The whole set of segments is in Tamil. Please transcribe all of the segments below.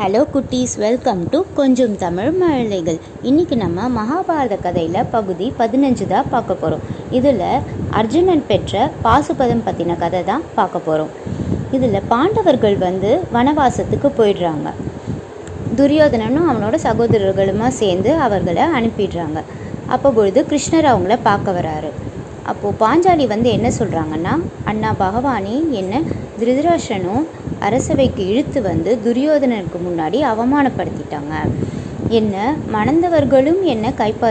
ஹலோ குட்டீஸ். வெல்கம் டு கொஞ்சம் தமிழ் மழலைகள். இன்றைக்கி நம்ம மகாபாரத கதையில் பகுதி பதினஞ்சு தான் பார்க்க போகிறோம் இதில் அர்ஜுனன் பெற்ற பாசுபதம் பற்றின கதை தான் பார்க்க போகிறோம் இதில் பாண்டவர்கள் வந்து வனவாசத்துக்கு போயிடுறாங்க. துரியோதனனும் அவனோட சகோதரர்களுமா சேர்ந்து அவர்களை அனுப்பிடுறாங்க. அப்போ பொழுது கிருஷ்ணர் அவங்கள பார்க்க வராரு. அப்போது பாஞ்சாலி வந்து என்ன சொல்கிறாங்கன்னா அண்ணா பகவானே என்ன திருதராஷனும் அரசவைக்கு இழுத்து வந்து துரியோதனனுக்கு முன்னாடி அவமானப்படுத்திட்டாங்க. என்ன மணந்தவர்களும் என்னை கைப்பா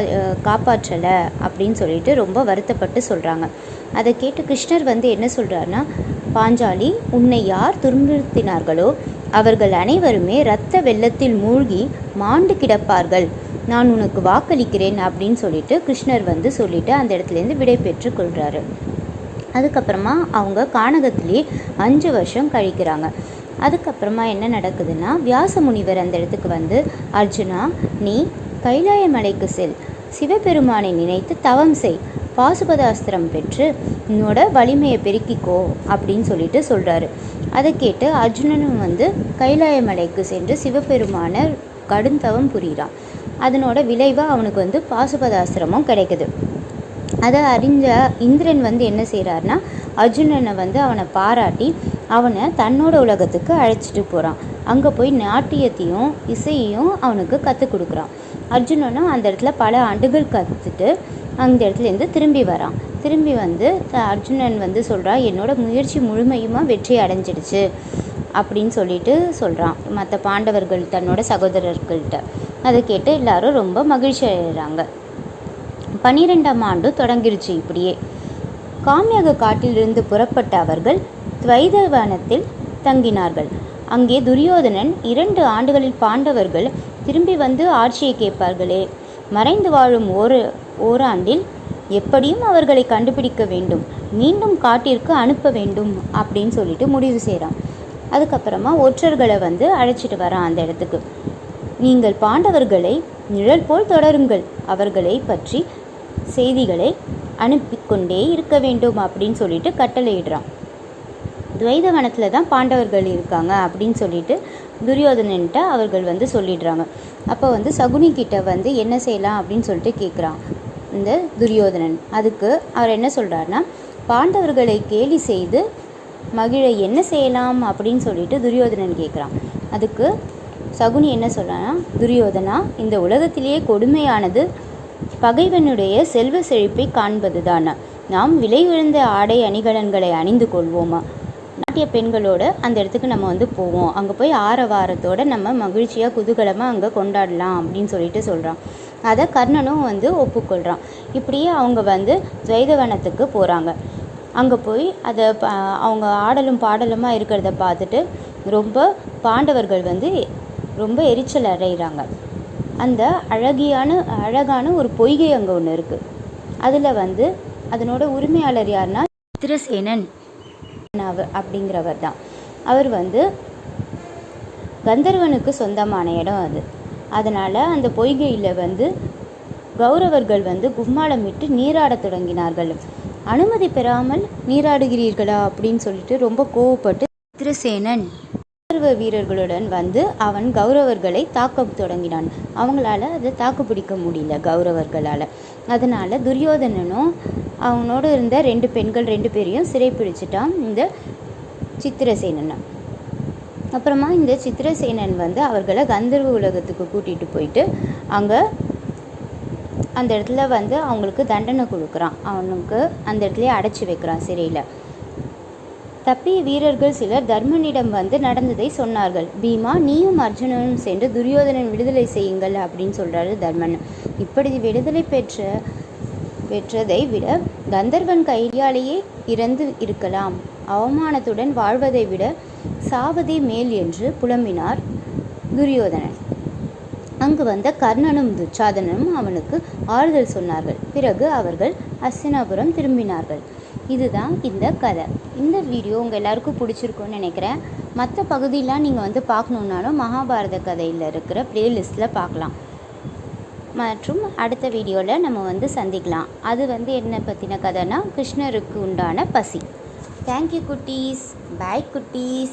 காப்பாற்றலை அப்படின்னு சொல்லிட்டு ரொம்ப வருத்தப்பட்டு சொல்கிறாங்க அதை கேட்டு கிருஷ்ணர் வந்து என்ன சொல்கிறாருன்னா பாஞ்சாலி உன்னை யார் துன்புறுத்தினார்களோ அவர்கள் அனைவருமே இரத்த வெள்ளத்தில் மூழ்கி மாண்டு கிடப்பார்கள். நான் உனக்கு வாக்களிக்கிறேன் அப்படின்னு சொல்லிட்டு கிருஷ்ணர் வந்து சொல்லிட்டு அந்த இடத்துலேருந்து விடை பெற்று கொள்கிறாரு அதுக்கப்புறமா அவங்க கானகத்திலே அஞ்சு வருஷம் கழிக்கிறாங்க. அதுக்கப்புறமா என்ன நடக்குதுன்னா வியாச முனிவர் அந்த இடத்துக்கு வந்து அர்ஜுனா நீ கைலாய மலைக்கு செல். சிவபெருமானை நினைத்து தவம் செய். பாசுபதாஸ்திரம் பெற்று உன்னோட வலிமையை பெருக்கிக்கோ அப்படின்னு சொல்லிட்டு சொல்கிறாரு அதை கேட்டு அர்ஜுனனும் வந்து கைலாய மலைக்கு சென்று சிவபெருமான கடுந்தவம் புரிகிறான். அதனோட விளைவாக அவனுக்கு வந்து பாசுபதாசிரமம் கிடைக்குது. அதை அறிஞ்ச இந்திரன் வந்து என்ன செய்கிறாருன்னா அர்ஜுனனை வந்து அவனை பாராட்டி அவனை தன்னோட உலகத்துக்கு அழைச்சிட்டு போகிறான் அங்கே போய் நாட்டியத்தையும் இசையையும் அவனுக்கு கற்றுக் கொடுக்குறான். அர்ஜுனனும் அந்த இடத்துல பல ஆண்டுகள் கற்றுட்டு அந்த இடத்துலேருந்து திரும்பி வரான். திரும்பி வந்து அர்ஜுனன் வந்து சொல்கிறான் என்னோட முயற்சி முழுமையுமாக வெற்றி அடைஞ்சிடுச்சு அப்படின்னு சொல்லிட்டு சொல்கிறான் மற்ற பாண்டவர்கள் தன்னோட சகோதரர்கள்ட்ட. அதை கேட்டு எல்லாரும் ரொம்ப மகிழ்ச்சி அடைகிறாங்க. பன்னிரெண்டாம் ஆண்டு தொடங்கிருச்சு இப்படியே. காமியக காட்டிலிருந்து புறப்பட்ட அவர்கள் துவைதவனத்தில் தங்கினார்கள். அங்கே துரியோதனன் இரண்டு ஆண்டுகளில் பாண்டவர்கள் திரும்பி வந்து ஆட்சியை கேட்பார்களே. மறைந்து வாழும் ஒரு ஓராண்டில் எப்படியும் அவர்களை கண்டுபிடிக்க வேண்டும். மீண்டும் காட்டிற்கு அனுப்ப வேண்டும் அப்படின்னு சொல்லிட்டு முடிவு செய்கிறான் அதுக்கப்புறமா ஒற்றர்களை வந்து அழைச்சிட்டு வரான் அந்த இடத்துக்கு. நீங்கள் பாண்டவர்களை நிழல் போல் தொடருங்கள். அவர்களை பற்றி செய்திகளை அனுப்பிக்கொண்டே இருக்க வேண்டும் அப்படின்னு சொல்லிட்டு கட்டளையிடுறான். துவைதவனத்தில் தான் பாண்டவர்கள் இருக்காங்க அப்படின்னு சொல்லிட்டு துரியோதனன்ட்ட அவர்கள் வந்து சொல்லிடுறாங்க. அப்போ வந்து சகுனி கிட்ட வந்து என்ன செய்யலாம் அப்படின்னு சொல்லிட்டு கேட்குறான் இந்த துரியோதனன். அதுக்கு அவர் என்ன சொல்கிறாருன்னா பாண்டவர்களை கேலி செய்து மகிழ என்ன செய்யலாம் அப்படின்னு சொல்லிட்டு துரியோதனன் கேட்குறான் அதுக்கு சகுனி என்ன சொல்கிறான்னா துரியோதனா இந்த உலகத்திலேயே கொடுமையானது பகைவனுடைய செல்வ செழிப்பை காண்பது தானே நாம் விலை உயர்ந்த ஆடை அணிகலன்களை அணிந்து கொள்வோமா? நாட்டிய பெண்களோட அந்த இடத்துக்கு நம்ம வந்து போவோம். அங்கே போய் ஆரவாரத்தோட நம்ம மகிழ்ச்சியாக குதூகலமாக அங்கே கொண்டாடலாம் அப்படின்னு சொல்லிட்டு சொல்கிறான் அதை கர்ணனும் வந்து ஒப்புக்கொள்கிறான் இப்படியே அவங்க வந்து துவைதவனத்துக்கு போகிறாங்க அங்கே போய் அதை அவங்க ஆடலும் பாடலுமாக இருக்கிறத பார்த்துட்டு ரொம்ப பாண்டவர்கள் வந்து ரொம்ப எரிச்சல் அடைகிறாங்க அந்த அழகியான அழகான ஒரு பொய்கை அங்கே ஒன்று இருக்குது அதில் வந்து அதனோட உரிமையாளர் யாருன்னா சித்திரசேனன் அப்படிங்கிறவர் தான். அவர் வந்து கந்தர்வனுக்கு சொந்தமான இடம் அது. அதனால் அந்த பொய்கையில் வந்து கௌரவர்கள் வந்து கும்மாளமிட்டு நீராடத் தொடங்கினார்கள். அனுமதி பெறாமல் நீராடுகிறீர்களா அப்படின்னு சொல்லிட்டு ரொம்ப கோவப்பட்டு சித்திரசேனன் கௌரவ வீரர்களுடன் வந்து அவன் கௌரவர்களை தாக்க தொடங்கினான். அவங்களால அதை தாக்கு பிடிக்க முடியல கௌரவர்களால். அதனால் துரியோதனனும் அவனோடு இருந்த ரெண்டு பெண்கள் ரெண்டு பேரையும் சிறைப்பிடிச்சிட்டான் இந்த சித்திரசேனனை. அப்புறமா இந்த சித்திரசேனன் வந்து அவர்களை கந்தர்வ உலகத்துக்கு கூட்டிகிட்டு போயிட்டு அங்கே அந்த இடத்துல வந்து அவங்களுக்கு தண்டனை கொடுக்குறான். அவனுக்கு அந்த இடத்துலயே அடைச்சி வைக்கிறான் சிறையில். தப்பிய வீரர்கள் சிலர் தர்மனிடம் வந்து நடந்ததை சொன்னார்கள். பீமா நீயும் அர்ஜுனனும் சென்று துரியோதனன் விடுதலை செய்யுங்கள் அப்படின்னு சொல்கிறாரு தர்மன். இப்படி விடுதலை பெற்ற பெற்றதை விட கந்தர்வன் கையாலேயே இறந்து இருக்கலாம். அவமானத்துடன் வாழ்வதை விட சாவதே மேல் என்று புலம்பினார் துரியோதனன். அங்கு வந்த கர்ணனும் துச்சாதனனும் அவனுக்கு ஆறுதல் சொன்னார்கள். பிறகு அவர்கள் அஸ்தினாபுரம் திரும்பினார்கள். இதுதான் இந்த கதை. இந்த வீடியோ உங்கள் எல்லாருக்கும் பிடிச்சிருக்கும்னு நினைக்கிறேன். மற்ற பகுதியெலாம் நீங்கள் வந்து பார்க்கணுன்னாலும் மகாபாரத கதையில் இருக்கிற ப்ளேலிஸ்ட்டில் பார்க்கலாம். மற்றும் அடுத்த வீடியோவில் நம்ம வந்து சந்திக்கலாம். அது வந்து என்ன பற்றின கதைனா கிருஷ்ணருக்கு உண்டான பசி. தேங்க்யூ குட்டீஸ். பாய் குட்டீஸ்.